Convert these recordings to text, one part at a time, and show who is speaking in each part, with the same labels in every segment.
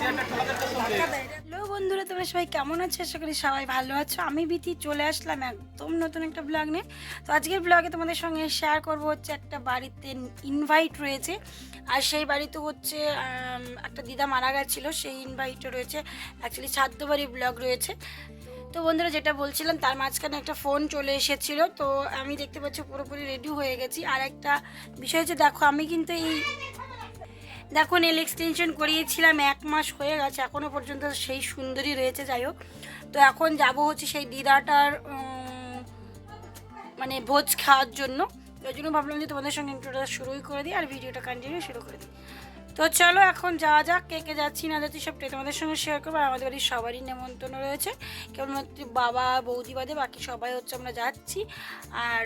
Speaker 1: Hello বন্ধুরা, তোমরা সবাই কেমন আছো? আশা করি সবাই ভালো আছো। আমি বিতি চলে আসলাম একদম নতুন একটা ব্লগ নিয়ে। তো আজকের ব্লগে তোমাদের সঙ্গে শেয়ার করব হচ্ছে একটা বাড়িতে ইনভাইট রয়েছে। আর সেই বাড়িতে হচ্ছে একটা দিদা মারা গেছিল। সেই ইনভাইটও রয়েছে অ্যাকচুয়ালি ছাদ্য বাড়ি ব্লগ রয়েছে। তো বন্ধুরা, যেটা বলছিলাম, তার মাঝখানে একটা ফোন চলে এসেছিল। তো আমি দেখতে পাচ্ছি পুরোপুরি রেডি হয়ে গেছি। আর একটা বিষয় হচ্ছে, দেখো, আমি কিন্তু এই দেখো নেল এক্সটেনশন করিয়েছিলাম, এক মাস হয়ে গেছে এখনও পর্যন্ত সেই সুন্দরী রয়েছে, যাই হোক। তো এখন যাব হচ্ছে সেই দিদাটার মানে ভোজ খাওয়ার জন্য। ওই জন্য ভাবলাম যে তোমাদের সঙ্গে ইন্ট্রোটা শুরুই করে দিই আর ভিডিওটা কন্টিনিউ শুরু করে দিই। তো চলো এখন যাওয়া যাক, কে কে যাচ্ছি, না যাচ্ছি, সবটাই তোমাদের সঙ্গে শেয়ার করব। আর আমাদের বাড়ির সবারই নেমন্তন্ন রয়েছে। কেবলমাত্র বাবা, বৌদি বাদে বাকি সবাই হচ্ছে আমরা যাচ্ছি। আর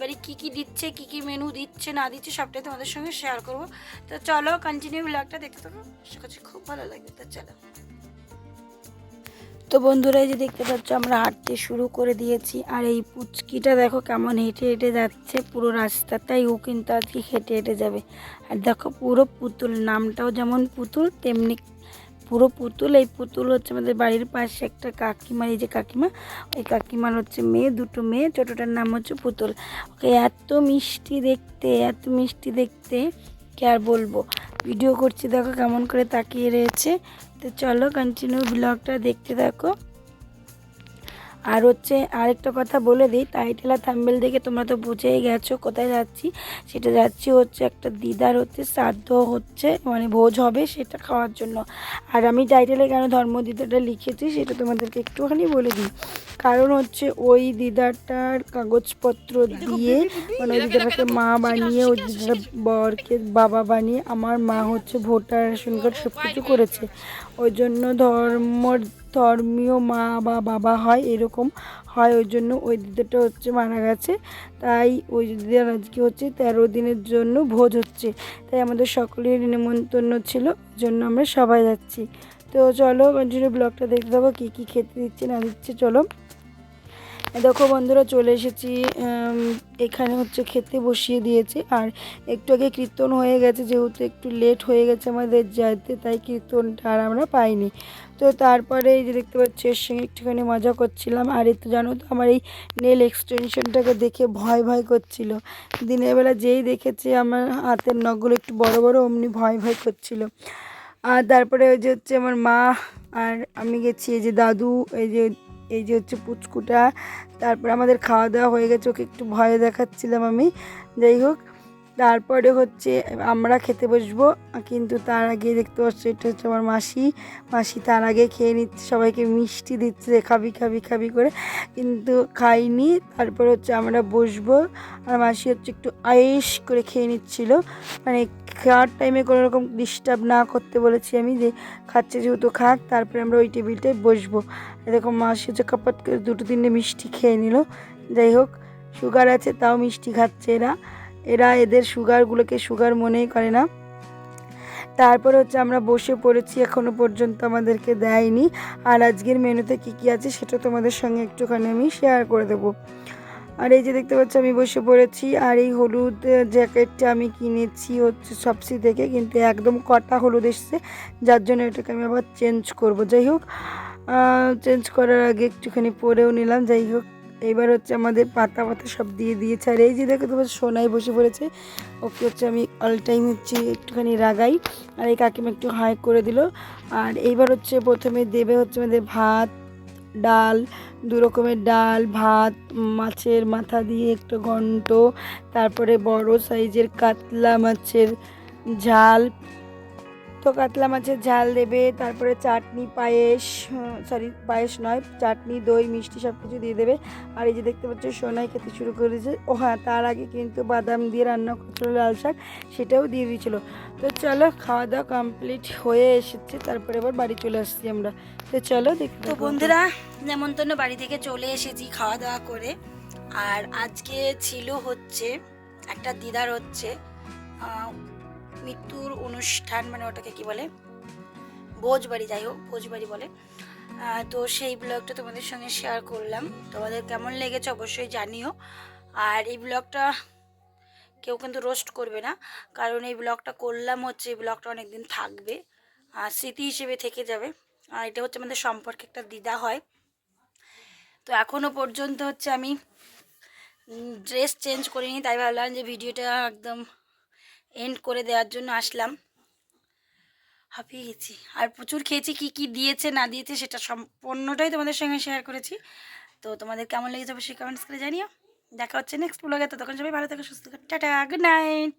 Speaker 1: বাড়ি কী কী দিচ্ছে, কী কী মেনু দিচ্ছে, না দিচ্ছে, সবটাই তোমাদের সঙ্গে শেয়ার করব। তো চলো কন্টিনিউ ব্লগটা দেখতে থাকো। আশা খুব ভালো লাগবে। তো চলো। তো বন্ধুরা, এই যে দেখতে পাচ্ছ, আমরা হাঁটতে শুরু করে দিয়েছি। আর এই পুচকিটা দেখো কেমন হেঁটে হেঁটে যাচ্ছে। পুরো রাস্তাটাই ও কিন্তু আজকে হেঁটে হেঁটে যাবে। আর দেখো পুরো পুতুল, নামটাও যেমন পুতুল, তেমনি পুরো পুতুল, এই পুতুল হচ্ছে আমাদের বাড়ির পাশে একটা কাকিমার, এই যে কাকিমা ওই কাকিমার হচ্ছে মেয়ে, দুটো মেয়ে, ছোটোটার নাম হচ্ছে পুতুল। ওকে, এত মিষ্টি দেখতে, এত মিষ্টি দেখতে, কে আর বলব? ভিডিও করছি, দেখো কেমন করে তাকিয়ে রয়েছে। তো চলো কন্টিনিউ ব্লগটা দেখতে থাকো। আর হচ্ছে আরেকটা কথা বলে দিই টাইটেল আর থাম্বেল দেখে তোমরা তো বুঝেই গেছো কোথায় যাচ্ছি। সেটা যাচ্ছি হচ্ছে একটা দিদার হচ্ছে শ্রাদ্ধ হচ্ছে মানে ভোজ হবে সেটা খাওয়ার জন্য। আর আমি টাইটেলে কেন ধর্মদিদাটা লিখেছি সেটা তোমাদেরকে একটুখানি বলে দিই। কারণ হচ্ছে ওই দিদাটার কাগজপত্র দিয়ে মানে ওই দিদাটাকে মা বানিয়ে, ওই দিদার বরকে বাবা বানিয়ে আমার মা হচ্ছে ভোটার রেশন কার্ড সব কিছু করেছে। ওই জন্য ধর্ম ধর্মীয় মা বা বাবা হয়, এরকম হয়। ওই জন্য ওই দিদিটা হচ্ছে মারা গেছে। তাই ওই দিদার আজকে হচ্ছে তেরো দিনের জন্য ভোজ হচ্ছে। তাই আমাদের সকলের নিমন্ত্রণ ছিল জন্য আমরা সবাই যাচ্ছি। তো চলো কন্টিনিউ ব্লগটা দেখতে দেবো কী কী খেতে দিচ্ছে না দিচ্ছে, চলো। দেখো বন্ধুরা চলে এসেছি এখানে হচ্ছে খেতে বসিয়ে দিয়েছে। আর একটু আগে কীর্তন হয়ে গেছে, যেহেতু একটু লেট হয়ে গেছে আমাদের যাইতে, তাই কীর্তনটা আর আমরা পাইনি। তো তারপরে এই যে দেখতে পাচ্ছি, এর সঙ্গে একটুখানি মজা করছিলাম। আর এই তো জানো তো, আমার এই নেল এক্সটেনশনটাকে দেখে ভয় ভয় করছিল। দিনের বেলা যেই দেখেছি, আমার হাতের নখগুলো একটু বড় বড়, অমনি ভয় ভয় করছিল। আর তারপরে ওই যে হচ্ছে আমার মা, আর আমি গেছি এই যে দাদু, এই যে এই যে হচ্ছে পুচকুটা, তারপর আমাদের খাওয়া দাওয়া হয়ে গেছে, ওকে একটু ভয় দেখাচ্ছিলাম আমি। যাই হোক তারপরে হচ্ছে আমরা খেতে বসবো, কিন্তু তার আগে দেখতে পাচ্ছি এটা হচ্ছে আমার মাসি। মাসি তার আগে খেয়ে নিচ্ছে, সবাইকে মিষ্টি দিচ্ছে, খাবি খাবি খাবি করে, কিন্তু খাইনি তারপর হচ্ছে আমরা বসবো, আর মাসি হচ্ছে একটু আয়েস করে খেয়ে নিচ্ছিল। মানে খাওয়ার টাইমে কোনো রকম ডিস্টার্ব না করতে বলেছি আমি যে খাচ্ছে যেহেতু খাক, তারপরে আমরা ওই টেবিলটায় বসবো। এরকম মাসি হচ্ছে কাপাত করে দুটো তিনটে মিষ্টি খেয়ে নিল। যাই হোক সুগার আছে, তাও মিষ্টি খাচ্ছে এরা এরা এদের সুগারগুলোকে সুগার মনেই করে না। তারপর হচ্ছে আমরা বসে পড়েছি, এখনও পর্যন্ত আমাদেরকে দেয়নি। আর আজকের মেনুতে কী কী আছে সেটা তোমাদের সঙ্গে একটুখানি আমি শেয়ার করে দেবো। আর এই যে দেখতে পাচ্ছ আমি বসে পড়েছি, আর এই হলুদ জ্যাকেটটা আমি কিনেছি হচ্ছে সবসি থেকে, কিন্তু একদম কটা হলুদ এসছে, যার জন্য এটাকে আমি আবার চেঞ্জ করব। যাই হোক চেঞ্জ করার আগে একটুখানি পরেও নিলাম। যাই হোক এইবার হচ্ছে আমাদের পাতা পাতা সব দিয়ে দিয়েছে। আর এই যে দেখো, তোমার সোনাই বসে পড়েছে। ওকে হচ্ছে আমি অল টাইম হচ্ছে একটুখানি রাগাই। আর এই কাকিমা একটু হাই করে দিল। আর এইবার হচ্ছে প্রথমে দেবে হচ্ছে আমাদের ভাত, ডাল, দু রকমের ডাল, ভাত, মাছের মাথা দিয়ে একটু ঘন্ট, তারপরে বড় সাইজের কাতলা মাছের ঝাল তো কাতলা মাছের ঝাল দেবে তারপরে চাটনি পায়েস সরি পায়েস নয় চাটনি দই মিষ্টি সব কিছু দিয়ে দেবে। আর এই যে দেখতে পাচ্ছ সোনাই খেতে শুরু করেছে। ও হ্যাঁ তার আগে কিন্তু বাদাম দিয়ে রান্না করছিল লাল শাক সেটাও দিয়ে দিয়েছিল। তো চলো খাওয়া দাওয়া কমপ্লিট হয়ে এসেছে তারপরে আবার বাড়ি চলে আসছি আমরা। তো চলো দেখতে তো বন্ধুরা নেমন্তন্ন বাড়ি থেকে চলে এসেছি খাওয়া দাওয়া করে। আর আজকে ছিল হচ্ছে একটা দিদার হচ্ছে মৃত্যুর অনুষ্ঠান মানে ওটাকে কি বলে? ভোজবাড়ি, যাই হোক, ভোজবাড়ি বলে। তো সেই ব্লগটা তোমাদের সঙ্গে শেয়ার করলাম। তোমাদের কেমন লেগেছে অবশ্যই জানিও। আর এই ব্লগটা কেউ কিন্তু রোস্ট করবে না, কারণ এই ব্লগটা করলাম হচ্ছে, এই ব্লগটা অনেক দিন থাকবে
Speaker 2: আর স্মৃতি হিসেবে থেকে যাবে। আর এটা হচ্ছে আমাদের সম্পর্কে একটা দ্বিধা হয়। তো এখনও পর্যন্ত হচ্ছে আমি ড্রেস চেঞ্জ করিনি, তাই ভাবলাম যে ভিডিওটা একদম এন্ড করে দেওয়ার জন্য আসলাম। হাঁপিয়ে গেছি। আর প্রচুর খেয়েছি, কি কি দিয়েছে, না দিয়েছে সেটা সম্পূর্ণটাই তোমাদের সঙ্গে শেয়ার করেছি। তো তোমাদের কেমন লেগেছে অবশ্যই কমেন্টস করে জানিও। দেখা হচ্ছে নেক্সট ব্লগে তো তখন সবাই ভালো থাকো, সুস্থ থাকো, টাটা গুড নাইট